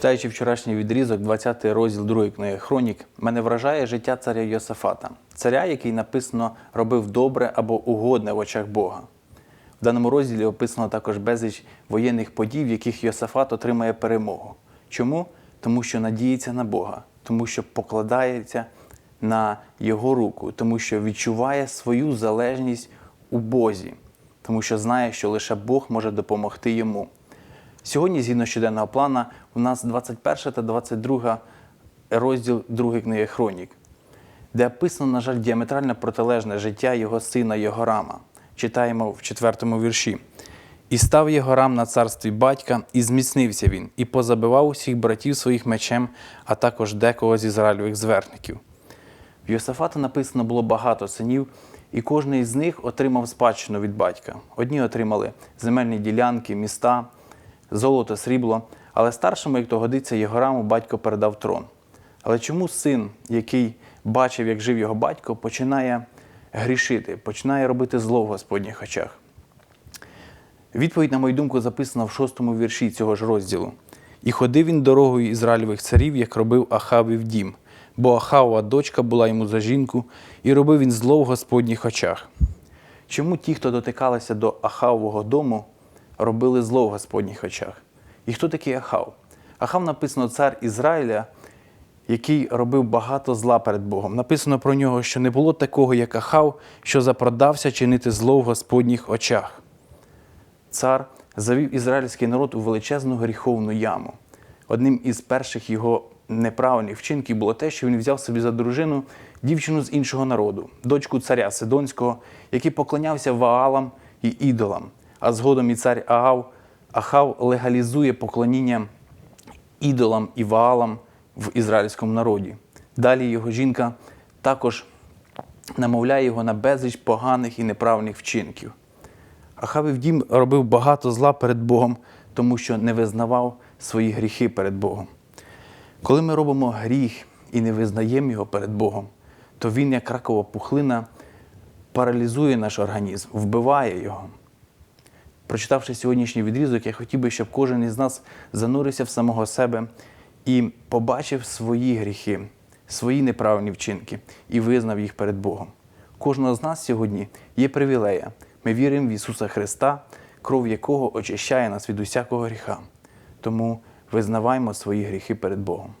Читаючи вчорашній відрізок, 20 розділ другої книги Хронік, мене вражає життя царя Йосафата, царя, який написано робив добре або угодне в очах Бога. В даному розділі описано також безліч воєнних подій, в яких Йосафат отримає перемогу. Чому? Тому що надіється на Бога, тому що покладається на Його руку, тому що відчуває свою залежність у Бозі, тому що знає, що лише Бог може допомогти йому. Сьогодні, згідно щоденного плана, у нас 21 та 22 розділ другої книги Хронік, де описано, на жаль, діаметрально протилежне життя його сина Йогорама. Читаємо в четвертому вірші. І став Єгорам на царстві батька, і зміцнився він, і позабивав усіх братів своїх мечем, а також декого з ізраїльових зверхників. В Йосафата написано було багато синів, і кожен із них отримав спадщину від батька. Одні отримали земельні ділянки, міста, золото, срібло, але старшому, як то годиться, Єгораму батько передав трон. Але чому син, який бачив, як жив його батько, починає грішити, починає робити зло в Господніх очах? Відповідь, на мою думку, записана в шостому вірші цього ж розділу. І ходив він дорогою Ізраїльових царів, як робив Ахавів дім, бо Ахавова дочка була йому за жінку, і робив він зло в Господніх очах. Чому ті, хто дотикалися до Ахавового дому, робили зло в Господніх очах? І хто такий Ахав? Ахав написано цар Ізраїля, який робив багато зла перед Богом. Написано про нього, що не було такого, як Ахав, що запродався чинити зло в Господніх очах цар завів ізраїльський народ у величезну гріховну яму. Одним із перших його неправильних вчинків було те, що він взяв собі за дружину дівчину з іншого народу, дочку царя Сидонського, який поклонявся Ваалам і ідолам. А згодом і цар Агав, Ахав легалізує поклоніння ідолам і Ваалам в ізраїльському народі. Далі його жінка також намовляє його на безліч поганих і неправильних вчинків. Ахавів дім робив багато зла перед Богом, тому що не визнавав свої гріхи перед Богом. Коли ми робимо гріх і не визнаємо його перед Богом, то він, як ракова пухлина, паралізує наш організм, вбиває його. Прочитавши сьогоднішній відрізок, я хотів би, щоб кожен із нас занурився в самого себе і побачив свої гріхи, свої неправильні вчинки і визнав їх перед Богом. Кожного з нас сьогодні є привілея. Ми віримо в Ісуса Христа, кров якого очищає нас від усякого гріха. Тому визнаваймо свої гріхи перед Богом.